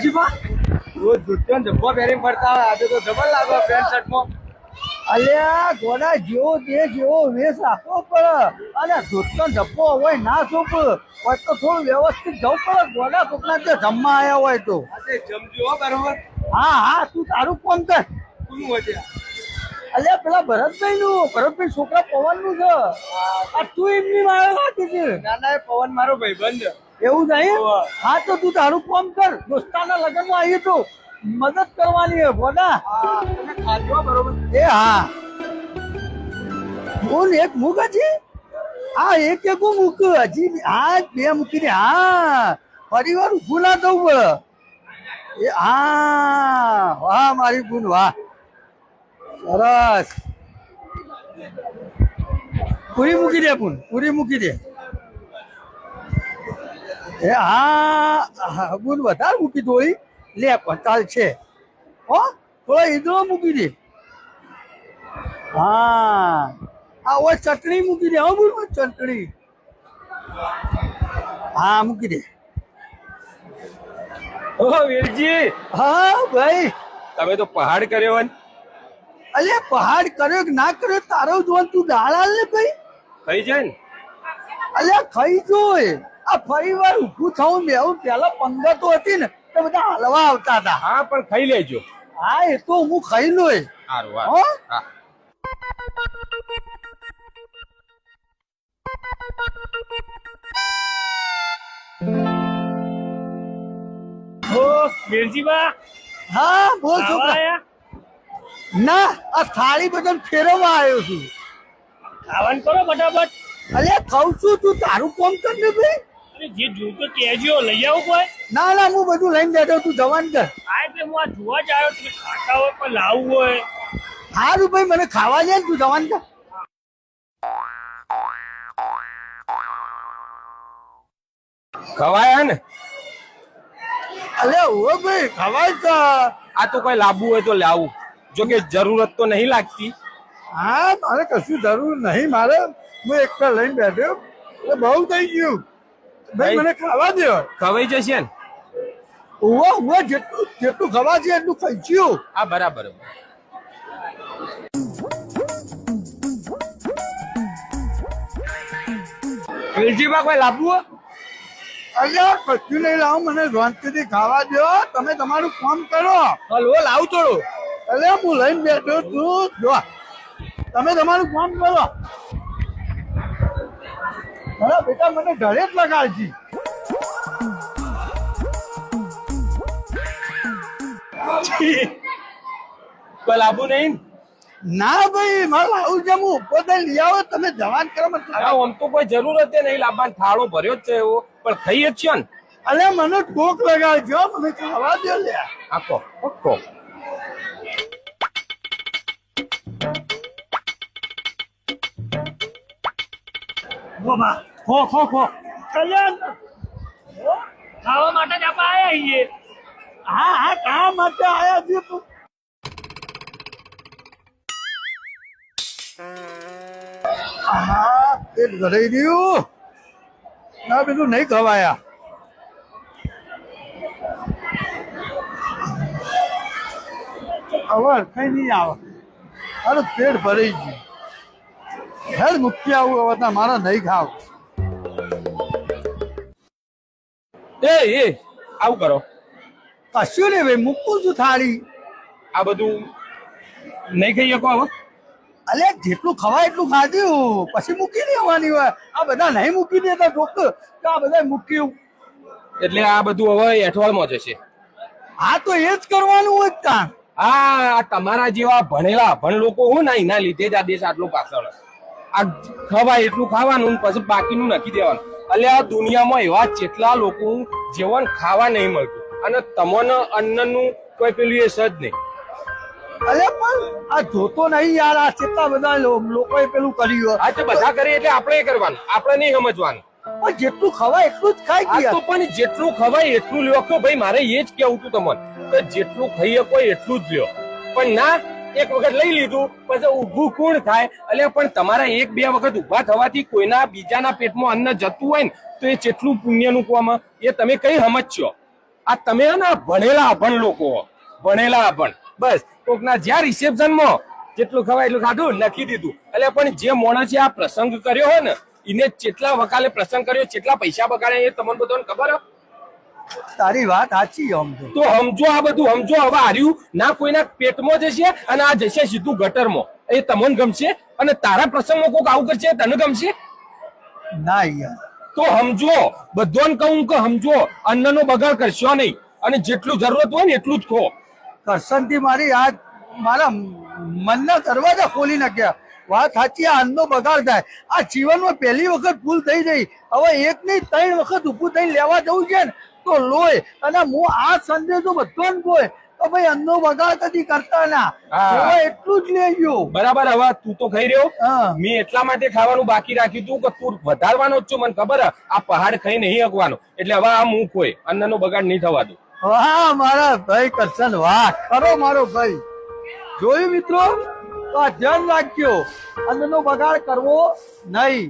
વેલજીમાં રોજ ધોતિયો ને ધબ્બો પહેરીને ફરતા હોય. આજે તો ડબલ લાગો પેન્ટ શર્ટમાં અલ્યા ગોડા જેવો તે જેવો વેશ રાખવો પડે. અને ધોતનો ડબ્બો હોય ના શું હોય તો થોડું વ્યવસ્થિત જવું પડે. ગોડા કોકના ત્યાં જમવા આવ્યા હોય તો. જમજો બરોબર. હા હા તું તારું ફોન કર. છે અલ્યા પેલા ભરતભાઈ નું ભરતભાઈ છોકરા પવનનું છે આ તું એમની મારે વાંચી છે. નાના એ પવન મારો ભાઈ બંધ એવું નહીં હા તો તું તારું ફોન કર. દોસ્તાના લગ્નમાં આવી તો મદદ કરવાની હે બરોબર. એ હા. બોલ એક મૂક હજી. હા એક એક મૂક. હજી હા બે મૂકી દે હા. ફરી વાર ઊભું ના થવું પડે. એ હા. વાહ મારી ગુણ વાહ. સરસ. પૂરી મૂકી દે પૂન. પૂરી મૂકી દે. એ હા બુન વધારે મૂકી દો. લે પણ છે. હો થોડો ઈદળો મૂકી દે. હા. આ ઓ ચટણી મૂકી દે. હો બોલ ચટણી. હા મૂકી દે. ઓ વીરજી. હા ભાઈ. તમે તો પહાડ કર્યો હોય અલે પહાડ કર્યો કે ના કર્યો? તારો જોવાનું તું દાળ હાલ ને ભાઈ? થઈ જાય ને. અલે ખાઈ જોય આ ફરી વાર ઊભું થવું બેવું પેલા પંદર તો હતી ને તો બધા હલવા આવતા હતા. હા પણ ખાઈ લેજો. હા એ તો હું ખાઈ લો હા? ઓ બોલ છોકરા. ના આ થાળી બધા ફેરવવા આવ્યો છું. ખાવાનું કરો ફટાફટ. અલે ખાઉં છું તું તારું કોમ કર ને ભાઈ. અરે જે જોતો કહેજો લઈ આવું કોઈ? ના ના હું બધું લઈને બેઠો તું જવાન કર હા એટલે હું આ જોવા જ આવ્યો તમે ખાતા હોય પણ લાવવું હોય. સારું ભાઈ મને ખાવા દે ને તું જવાન કર ખવાય ને? અલે ઓ ભાઈ ખવાય તો. આ તો કોઈ લાવવું હોય તો લાવું. જો કે જરૂરત તો નહીં લાગતી. હા મારે કશું જરૂર નહીં મારે. હું એક લઈને બેઠો. એટલે બહુ થઈ ગયું. ભાઈ. મને ખાવા દે ખવાઈ જશે ને? ઉવો ઉવો જેટલું જેટલું ખવા છે એટલું ખાઈ ગયું આ બરાબર. વેલજીમાં કોઈ લાવવું અલ્યા કશું નહીં લાવો મને શાંતિથી ખાવા દો તમે તમારું કામ કરો. હલવો લાવ થોડું. એટલે હું લઈને બેઠો છું. જો તમે તમારું કામ કરો. અરે બેટા મને ઘરે જ લગાડજી. કોઈ લાવવું નહીં? ના ભાઈ મારે લાવું જમવું હું પોતે લઈ આવો તમે જવાન કરો આમ તો કોઈ જરૂર જ નહીં લાવવાનો થાળો ભર્યો જ છે એવો. પણ થઈ જ છે ને. અલે મને કોક લગાડજો મને ખાવા દો લે. આખો આખો ખો ખો ખો કલ્યાણ! ખાવા માટે જ આપણે આયા છીએ. હા હા કામ માટે આયા છીએ તું. હા પેટ ભરાઈ ગયું ના બીજું નહીં ખવાયા. અવર કઈ નહીં આવે. અરે પેટ ભરાઈ ગયું. હેર મૂકી આવું હવે મારે નહીં ખાવ. એ એ આવું કરો. કશું નહીં ભાઈ મૂકું છું થાળી. આ બધું નહીં ખાઈ શકો હવે? અલે જેટલું ખવાય એટલું ખાધ્યું પછી મૂકી દેવાની હોય આ બધા નહીં મૂકી દેતા ડોક્ટર તો આ બધા મૂક્યું એટલે આ બધું હવે એઠવાડમાં જશે હા તો એ જ કરવાનું હોય કામ આ આ તમારા જેવા ભણેલા ભણ લોકો હું ના એના લીધે જ આ દેશ આટલો પાછળ આ ખવાય એટલું ખાવાનું પછી બાકીનું નાખી દેવાનું. એટલે આ દુનિયામાં એવા જેટલા લોકો જેવણ ખાવા નહીં મળતું. અને તમને અન્નનું કોઈ પેલું એ સજ નહીં. અરે પણ આ જોતો નહીં યાર આ કેટલા બધા લોકો લોકોએ પેલું કર્યું આ તો બધા કરે એટલે આપણે કરવાનું. આપણે નહીં સમજવાનું. પણ જેટલું ખવાય એટલું જ ખાઈ તો ગયા. પણ જેટલું ખવાય એટલું લ્યો. કે ભાઈ મારે એ જ કેવું હતું તમને. કે જેટલું ખાઈ શકો એટલું જ લ્યો. પણ ના એક વખત લઈ લીધું, પછી ઊભું કોણ થાય? એટલે પણ તમારા એક બે વખત ઊભા થવાથી કોઈના બીજાના પેટમાં અન્ન જતું હોય ને, તો એ જેટલું પુણ્યનું કોમ એ તમે કઈ સમજશો આ તમે ને ભણેલા અભણ લોકો ભણેલા અભણ બસ, કોકના જ્યાં રિસેપ્શનમાં જેટલું ખવાય એટલું ખાધું, લખી દીધું. એટલે પણ જે માણસે આ પ્રસંગ કર્યો હોય ને એને જેટલા વકાલે પ્રસંગ કર્યો, જેટલા પૈસા બગાડ્યા એ તમને બધાને ખબર હે? તારી વાત સાચી સમજો તો. સમજો આ બધું સમજો હવે હાર્યું ના કોઈના પેટમાં જશે અને આ જશે સીધું ગટરમાં. એ તમને ગમશે અને તારા પ્રસંગમાં કોઈક આવું કરશે તને ગમશે? ના યાર. તો સમજો બધોને કહું કે સમજો અન્નનો બગાડ કરશો નહીં. અને જેટલું જરૂરત હોય ને એટલું જ ખો. કરસનથી મારી આ મારા મનના દરવાજા ખોલી નાખ્યા. વાત સાચી આ અન્નનો બગાડ થાય. આ જીવનમાં પહેલી વખત ભૂલ થઈ ગઈ. હવે એક નહીં ત્રણ વખત ઊભું થઈને લેવા જવું છે ને. તો લોય. અને હું આ સંદેશો બધાને કહું તો ભાઈ અન્નો બગાડ કદી કરતા ના. એટલું જ લેજો બરાબર હવે તું તો ખાઈ રહ્યો. મેં એટલા માટે ખાવાનું બાકી રાખ્યું તું કે તું વધારવાનો જ છું મને ખબર આ પહાડ ખાઈ નહીં અગવાનો એટલે હવે આ હું કોઈ અન્નનો બગાડ નહીં થવા દઉં. વાહ મારા ભાઈ કરશન. વાહ ખરો મારો ભાઈ. જોયું મિત્રો? તો આ ધ્યાન રાખજો. અન્નનો બગાડ કરવો નહીં.